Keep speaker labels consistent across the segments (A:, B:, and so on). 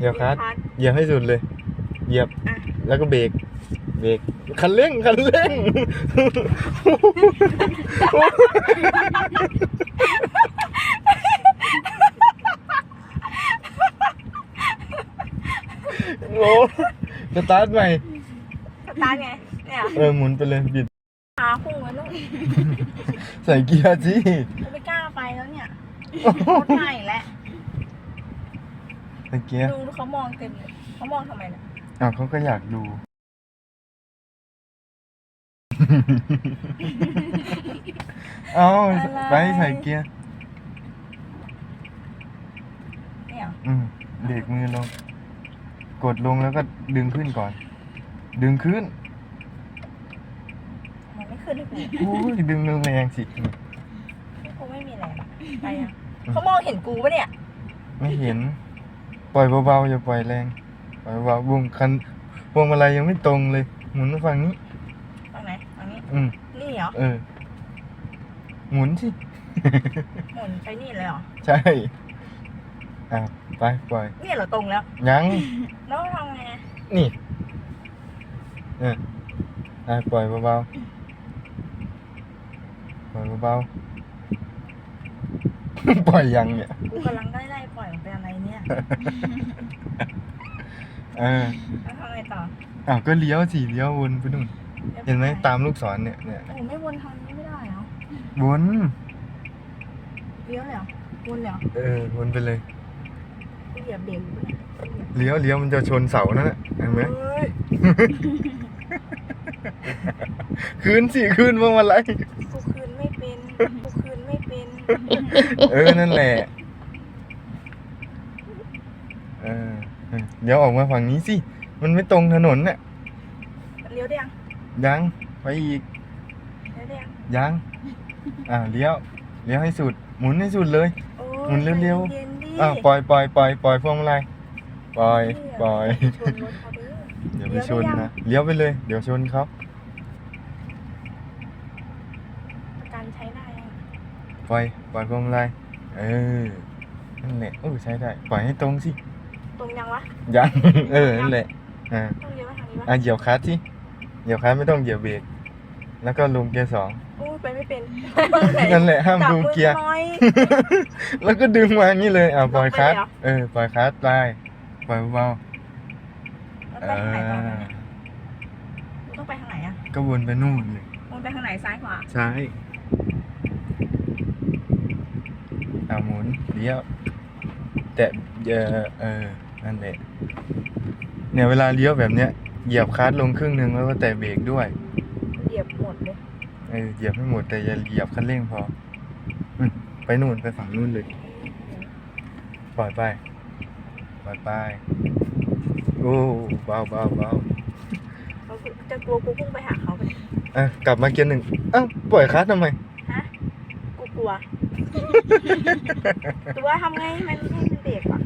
A: เหยียบคลัตช์
B: พัด
A: เหยียบให้สุดเลย เหยียบ
B: อะ
A: แล้วก็เบรก เบรก คันเร่ง คันเร่ง โอ้สตาร์ทใหม่
B: สตาร์ทไงเนี่ย
A: เออหมุนไปเลยบิด
B: ขาพุ่งแล้วลูก
A: ใส่เกียร์จี
B: กูไม่กล้าไปแล้วเนี่ยรถใหม่แล้ว
A: ใส่เกียร์
B: ดูเขามองเต็มเลยเขามองทำไมเนี่ย
A: อ้าวเขาก็อยากดู เอาไปใส่เกียร์
B: เนี่ย
A: อืมเบรกมือลง กดลงแล้วก็ดึงขึ้นก่อน ดึงขึ้น
B: มันไม่ขึ้นให้กู
A: โอ้ยดึงแรงๆสิ
B: กูไม่มีแรงไปอะเขามองเห็นกูปะเนี่ย
A: ไม่เห็น ปล่อยเบาๆอย่าปล่อยแรง ปล่อยเบาๆวงคันพวงมาลัยยังไม่ตรงเลยหมุนมาฝั่งนี้
B: ตรงไหนตรงนี้
A: อืม
B: นี่เหรอ
A: เออ หมุนสิ
B: หมุนไปนี่เลยเหรอ
A: ใช่อะไปปล่อย
B: เนี่ยเหรอตรงแล้ว
A: ยัง
B: แล้วทำไงอะ
A: นี่เอออะปล่อยเบาๆปล่อยเบาๆ ปล่อยยังเนี่ย
B: กูกำลังได้ไล่ เนี่ย
A: เออ
B: แล้วทำไงต่อ
A: อ้าวก็เลี้ยวสิเลี้ยววนไปนู่นเห็นไหมตามลูกศรเนี่ยเนี่ย
B: โอ้ไม่วนทางนี้ไม่ได้เหรอ
A: วน
B: เลี้ยวเลยเหรอวนเลยเหรอ
A: เออวนไปเลย
B: กูเหยียบเบรกอยู่ปะเนี่ย
A: เลี้ยวเลี้ยวมันจะชนเสานั่นแหละเห็นไหม
B: เฮ้ย
A: คืนสิคืนพวงมาลัย
B: กูคืนไม่เป็นกูคืนไม่เป็น
A: เออนั่นแหละเออ เออเดี๋ยวออกมาฝั่งนี้สิ มันไม่ตรงถนนน่ะ
B: เลี้ยวได้ยัง
A: ยังไปอีก
B: เลี้ยวได้ยัง
A: ยังอ่าเลี้ยวเลี้ยวให้สุด หมุนให้สุดเลย
B: โอ้
A: หมุนเร็วๆ
B: ใจย็นๆดิ
A: อ่าปล่อยปล่อยปล่อยปล่อยพวงมาลัยปล่อยปล่อย
B: ชนรถเขาดิ
A: เดี๋ยวไปชนนะเลี้ยวไปเลย เดี๋ยวชนเขา
B: ประกันใช้ได้ยัง
A: ปล่อยปล่อยพวงมาลัยเออนั่นแหละเออใช้ได้ ปล่อยให้ตรงสิ
B: ตรงยังวะ
A: ยัง เออนั่นแหละอ่า
B: ต้องเลี้ยวไปทางนี้วะ
A: อะเหยียบคลัตช์สิเหยียบคลัตช์ไม่ต้องเหยียบเบรกแล้วก็ลงเกียร์สอง
B: อู้ไปไม่เป็น
A: นั่นแหละห้าม
B: จับ
A: ดู
B: มือ
A: เกียร์
B: หน่อย
A: แล้วก็ดึงมาอย่างนี้เลยอะปล่อยคลัตช์
B: ลงไปเลยเหรอ
A: เออปล่อยคลัตช์ไปปล่อยเบา
B: แล้ว
A: ๆเอ
B: ไปทางไหนต่อ
A: อ
B: เนี่ยต้องไปทางไหนอะ
A: ก็วนไปนู่นเลย
B: มันไปทางไหนซ้ายขวา
A: ซ้ายอะหมุนเลี้ยวแตะเออเออ นั่นแหละเนี่ยเวลาเลี้ยวแบบเนี้ยเหยียบคลัตช์ลงครึ่งหนึ่งแล้วก็แตะเบรกด้วย
B: เหยียบหมดเลย
A: เออเหยียบให้หมดแต่อย่าเหยียบคันเร่งพออืมไปนู่นไปฝั่งนู่นเลยปล่อยไปปล่อยไปโอ้เบาเบาเบา
B: เขาจะกลัวกูพุ่งไปหาเขาไปะเนี่ย
A: อะกลับมาเกียร์หนึ่งอ้าวปล่อยคลัตช์ทำไม
B: ฮะกูกลัว ตัวทำไงให้มันให้มันเบรกอะ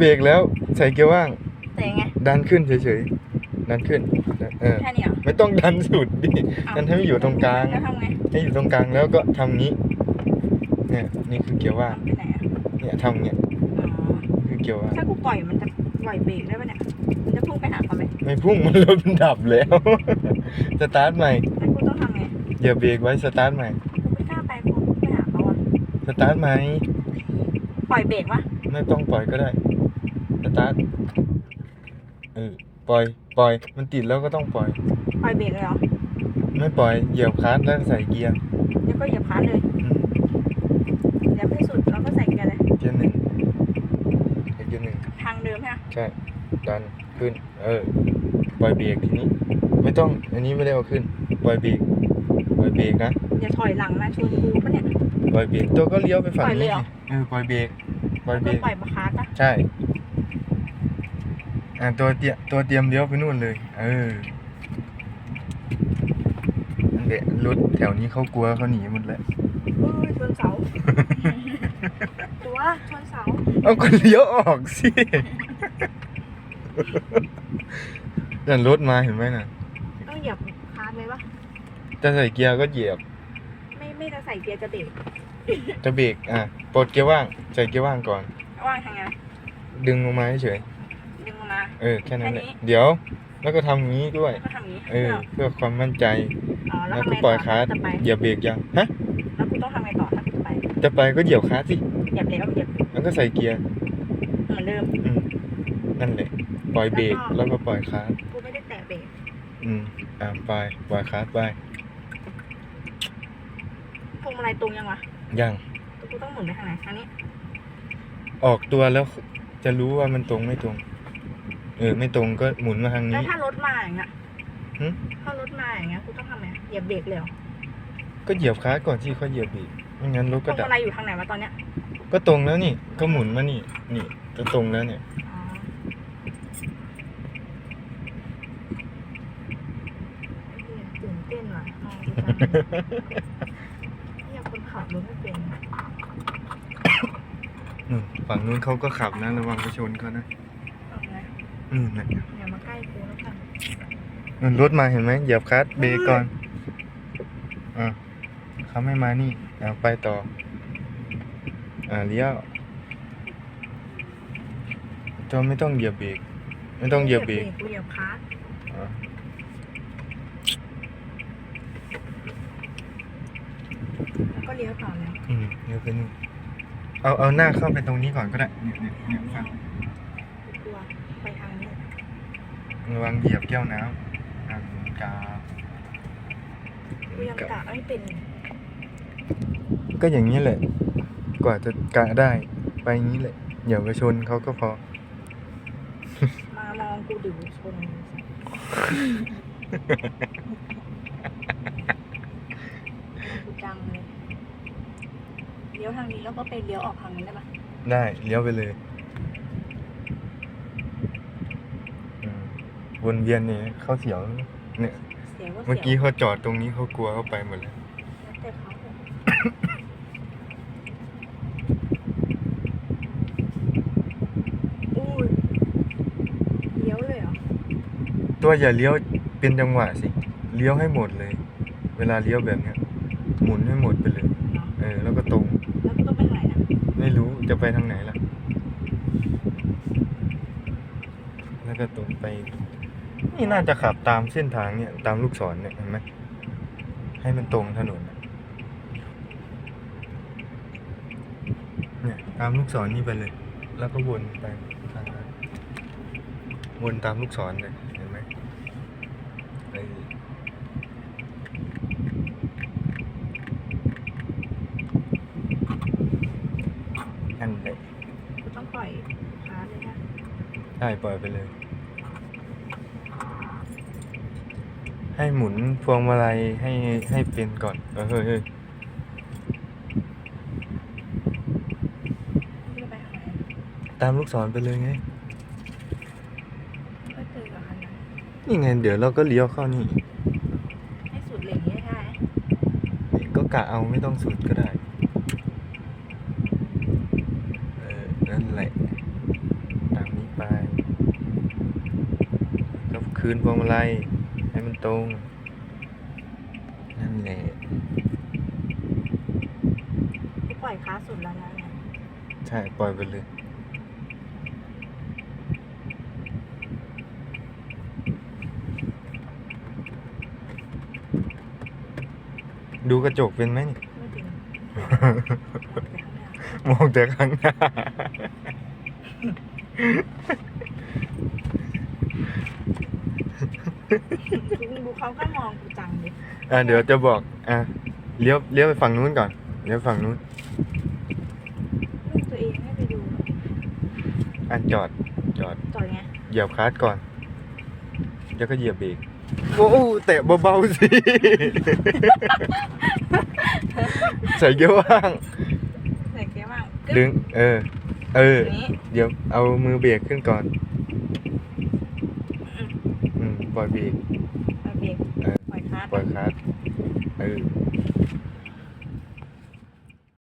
A: เบรกแล้วใส่เกียร์ว่าง
B: แต่ยังไง
A: ดันขึ้นเฉยๆดันขึ้นเออ
B: แค่นี้เหรอ
A: ไม่ต้องดันสุดดิ
B: เอา
A: ดันให้มันอยู่ตรงกลาง
B: แล้วทำไง
A: ให้อยู่ตรงกลางแล้วก็ทำงี้ เนี่ยนี่คือเกียร์ว่าง
B: ไปไหนอะ
A: เนี่ยทำเงี้ย
B: อ๋อ
A: คือเกียร์ว่าง
B: ถ้ากูปล่อยมันจะปล่อยเบรกได้ปะเนี่ย มันจะพุ่งไปหาเขาไหม
A: ไม่พุ่งมันรถมันดับแล้ว สตาร์ทใหม่
B: แล้วกูต้องทำไง
A: อย่าเบรกไว้สตาร์ทใหม่
B: กูไม่กล้าไปกูไปหาเขาอะ
A: สตาร์ทใหม่
B: ปล่อยเบรกวะ
A: ไม่ต้องปล่อยก็ได้ สตาร์ทเออปล่อย ปล่อย มันติดแล้วก็ต้องปล่อย
B: ปล่อยเบรกเลยเหรอ
A: ไม่ปล่อยเหยียบคลัตช์แล้วใส่เกียร์
B: แล้วก็เหยียบคลันเลย
A: อืม
B: เหยียบให้สุดแล้วก็ใส่เกียร์เลย
A: เกียร์หนึ่งเกียร์หนึ่ง
B: ทางเดิมใช่ไหม
A: ใช่ดันขึ้น เออ ปล่อยเบรกทีนี้ ไม่ต้องอันนี้ไม่ได้เอาขึ้น ปล่อยเบรกปล่อยเบรกนะ
B: อย่าถอยหลังนะชนกูปะเนี่ย
A: ปล่อยเบรกตัวก็เลี้ยวไปฝั่ง
B: ปล่อยเล
A: นี้
B: ยเหรอ
A: สิเออปล่อยเบรกปล่อย
B: แล้ว
A: เบร
B: ก็
A: ก
B: ปล่อยมาคาร์ดปะ
A: ใช่ อ่าตัวเตรียมตัวเตรียมเลี้ยวไปนู่นเลย เออนั่นแหละรถแถวนี้เขากลัวเขาหนีหมดแหละ
B: เอ้ยชนเสา ตัวชนเสา
A: เอาก็เลี้ยวออกสินั่นรถมาเห็นไหมน่ะ
B: ต้องเหยียบคาร์ดไหมวะ
A: จะใส่เกียร์ก็เหยียบ
B: ไม่ไม่จะใส่เกียร์จะเบรก
A: จะเบรกอะปลดเกียร์ว่าง ใส่เกียร์ว่างก่อน
B: ว่างทางไง
A: ดึงลงมาเฉย เออแค่นั้นแหละ
B: แค่นี้
A: เดี๋ยว แล้วก็ทำอย่างนี้ด้วย
B: ก็ทำอย่างนี้
A: เออ
B: เพื่อ
A: เพื่อความมั่นใจ
B: อ๋อแล้ว
A: แล้ว
B: ทำ
A: ก็
B: ไง
A: ปล่
B: ต่
A: อ
B: อย
A: คลัส
B: จะไป
A: เหยียบเบรกยังฮะ
B: แล้วกูต้องทำไงต่อถ้ากูจะไป
A: จะไปก็เหยียบคลัสสิ
B: เหยียบเบรกก็เหยียบ
A: แล้วก็ใส่เกียร์
B: เหมือนเดิม
A: อืมนั่นแหละปล่อยเบรก
B: แล้
A: แล้ว
B: วก็
A: ก็ปล่อยคลัส
B: กูไม่ได้แตะเบรก
A: อืมอ่าไปปล่อยคลัสไป
B: พวงมาลัยตรงยังวะ
A: ยัง
B: กูต้องหมุนไปทางไหนทางนี้
A: ออกตัวแล้วจะรู้ว่ามันตรงไม่ตรง เออ ไม่ตรงก็หมุนมาทาง
B: แล้ว
A: นี้
B: ถ้ารถมาอย่างเงี้ย
A: หึ
B: ถ้ารถมาอย่างเงี้ยกูต้องทำไงเหยียบเบรกเลยเหรอ
A: ก็เหยียบคลัสก่อนที่เขาเหยียบเบรกไม่งั้นรถ
B: พ
A: ก็
B: วง
A: ดับ
B: มาลัยอยู่ทางไหนวะตอนเนี้ย
A: ก็ตรงแล้วนี่ ก็หมุนมานี่ นี่จะตรงแล้วเนี่ย
B: อ๋อเหี้ยตื่นเต้นว่ะมองดูจังเนี่ยคนขับรถไม่เป็น
A: อืมฝั่งนู้นเขาก็ขับนะ ระวังไปชนเขานะ
B: เอาไง
A: อืมนะ
B: อย่ามาใกล้กูแล้วกัน
A: นู่นรถมาเห็นไหมเหยียบคลัสเบรกก่อนอะเขาไม่มานี่เอาไปต่อ อ่าเลี้ยวจอไม่ต้องเหยียบเบรกไม่ต้องเหยียบเบรก
B: กูเหยียบคลัส
A: อะ
B: แล้วก็เลี้ยวต่อแล้ว
A: อืมเลี้ยวไปนู่นเอาเอาหน้าเข้าไปตรงนี้ก่อนก็ได้เนี่ยเนี่ยเนี่ยฝั่ง
B: กูกลัวไปทางนี้
A: ระวังเหยียบแก้วน้ำอ่ากา
B: กูยังกะไม่เป็น
A: ก็อย่างนี้แหละ กว่าจะกะได้ ไปอย่างนี้แหละอย่าไปชนเขาก็พอ
B: มามองกูดื่มชนกูจังเลยเลี้ยวทางนี้แล้วก็ไปเลี้ยวออกทางนี้ได้ปะ
A: ได้ เลี้ยวไปเลยอืม วนเวียนเนี่ยเขาเสียวเนี่ย
B: เสียงก็
A: เมื่อ
B: เสี
A: กี้
B: ยว
A: เขาจอดตรงนี้เขากลัวเขาไปหมดเลย
B: แล้วแต่เขาเถอะอุ้ยเลี้ยวเลยเหรอ
A: ตัวอย่าเลี้ยวเป็นจังหวะสิ เลี้ยวให้หมดเลย เวลาเลี้ยวแบบเนี้ยหมุนให้หมดไปเลย
B: เนาะ
A: เออ แล้วก็ตรง
B: แล้วกูต้องไปไหนอะ
A: ไม่รู้จะไปทางไหนล่ะ แล้วก็ตรงไป นี่น่าจะขับตามเส้นทางเนี่ยตามลูกศรเนี่ยเห็นไหมให้มันตรงถนนน่ะเนี่ยตามลูกศรนี่ไปเลย แล้วก็วนไปทางนั้นวนตามลูกศรเลยเห็นไหมเออนั่นแหละ
B: กูต้องปล่อยคาร์เลยนะ
A: ใช่ปล่อยไปเลย ให้หมุนพวงมาลัยให้ให้เป็นก่อน เออเฮ้ยเฮ้ย
B: กูจะไปทางไหน
A: ตามลูกศรไปเลยไง
B: ก็เจอกับคันนั้น
A: นี่ไง เดี๋ยวเราก็เลี้ยวเข้านี่
B: ให้สุดเหล่งนี้ได้ไหม
A: ก็กะเอาไม่ต้องสุดก็ได้ เออ นั่นแหละ ตามนี้ไปแล้วคืนพวงมาลัย ให้มันตรง นั่นแหละ
B: กูปล่อยคาร์สุดแล้วนะเนี่ย
A: ใช่ ปล่อยไปเลยดูกระจกเป็นไหมนี่
B: ไม่ถึงปล่อยไปข้างหน้าม
A: องแต่ข้างหน้า
B: กู ดูเขาก็มองกูจังดิ
A: อะเดี๋ยวจะบอก อะเลี้ยวเลี้ยวไปฝั่งนู้นก่อน เลี้ยวฝั่งนู้น
B: ลูกตัวเองให้ไปดู
A: อะจอด จอด
B: จอดไง
A: เหยียบคลัสก่อน แล้วก็เหยียบเบรก โอ้เตะเบาๆสิ ใส่เกียร์ว่าง
B: ใส่เกียร์ว่าง
A: ดึง เออ เออ
B: อย่างนี้
A: เดี๋ยวเอามือเบรกขึ้นก่อน
B: อืม
A: อืม ปล่อยเบรก
B: ปล่อยเบรก
A: เออ
B: ปล่อยคาร์
A: ปล่อยคลัสเออ